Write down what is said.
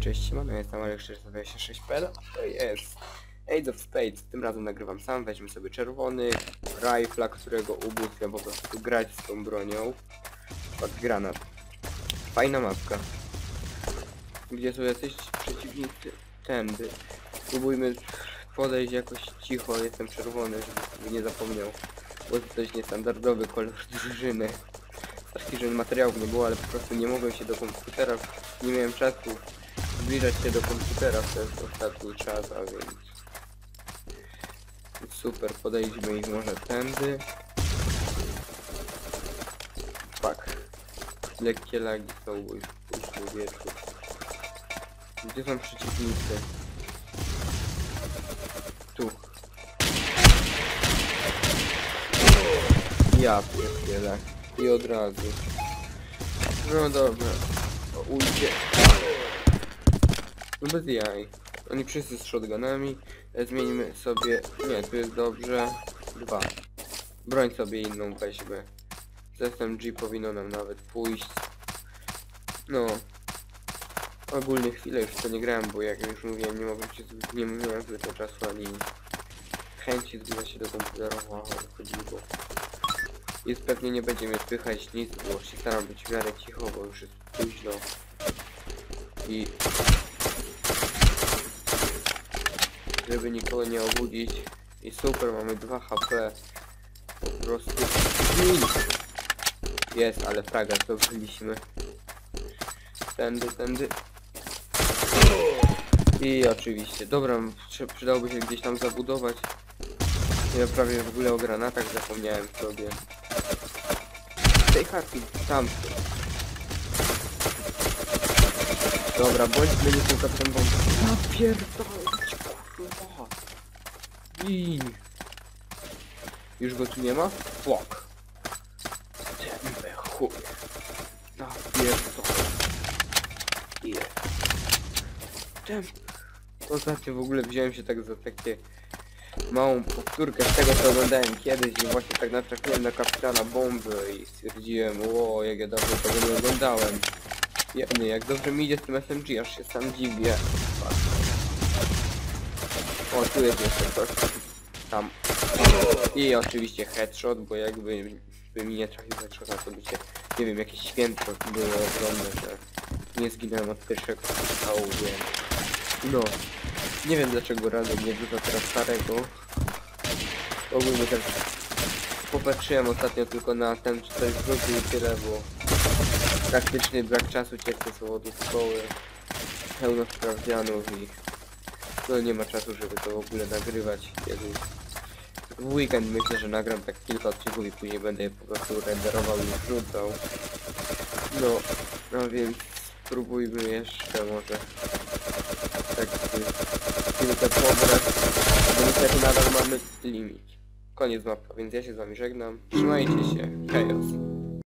Cześć, siemano, jestem Alek 426.pl, a to jest Age of Spades. Tym razem nagrywam sam, weźmy sobie czerwony rifla, którego ubóstwiam po prostu grać z tą bronią. Pod granat. Fajna mapka. Gdzie są jacyś przeciwnicy? Tędy. Spróbujmy podejść jakoś cicho, jestem czerwony, żeby nie zapomniał. Bo to dość niestandardowy kolor drużyny. Straszki, że materiałów nie było, ale po prostu nie mogłem się do komputera, nie miałem czasu zbliżać się do komputera w ten ostatni czas, a więc... Super, podejdźmy ich może tędy. Fuck. Lekkie lagi są, już późny wieczór. Gdzie są przeciwnicy? Tu. Ja pierdzielę. I od razu. No dobra. O, ujdzie. No bez jaj. Oni wszyscy z shotgunami. E, Zmienimy sobie... Nie, tu jest dobrze. Dwa. Broń sobie inną weźmy. Z SMG powinno nam nawet pójść. No. Ogólnie chwilę już to nie grałem, bo jak już mówiłem, nie mogłem się nie miałem zbyt czasu ani chęci zbliżać się do komputera, co chodziło. Jest pewnie nie będzie mnie słychać nic, bo się staram być w miarę cicho, bo już jest późno. I żeby nikogo nie obudzić. I super, mamy 2 HP. Po prostu. Jest, ale fraga zdobyliśmy. Tędy, tędy. I oczywiście. Dobra, przy- przydałoby się gdzieś tam zabudować. Ja prawie w ogóle o granatach zapomniałem sobie. Tej harki, tam. Dobra, bądźmy nie tylko ten bomb. Napierdolać, kurwa. I Już go tu nie ma? Fuck. Ciemny chuj. Napierdolać. Ile? Czem? Ostatnio w ogóle wziąłem się tak za takie małą powtórkę z tego co oglądałem kiedyś i właśnie tak natrafiłem na kapitana bomby i stwierdziłem, o jak ja dawno tego nie oglądałem. Jeny, jak dobrze mi idzie z tym SMG, aż się sam dziwię. O, tu jest jeszcze coś. Tam. I oczywiście headshot, bo jakby by mi nie trafił headshota, to by się, nie wiem, jakieś święto było ogromne, że nie zginąłem od pierwszego strzału, więc... No. Nie wiem dlaczego radzę nie wrzuca teraz starego. Ogólnie też popatrzyłem ostatnio tylko na ten czy coś wrócił i tyle, bo praktyczny brak czasu cierpię z powodu szkoły, pełno sprawdzianów i no nie ma czasu, żeby to w ogóle nagrywać. W weekend myślę, że nagram tak kilka odcinków i później będę je po prostu renderował i wrzucał. No, no więc spróbujmy jeszcze może tak kilka pobrać, bo niestety nadal mamy limit. Koniec mapy, więc ja się z wami żegnam. Trzymajcie się, chaos.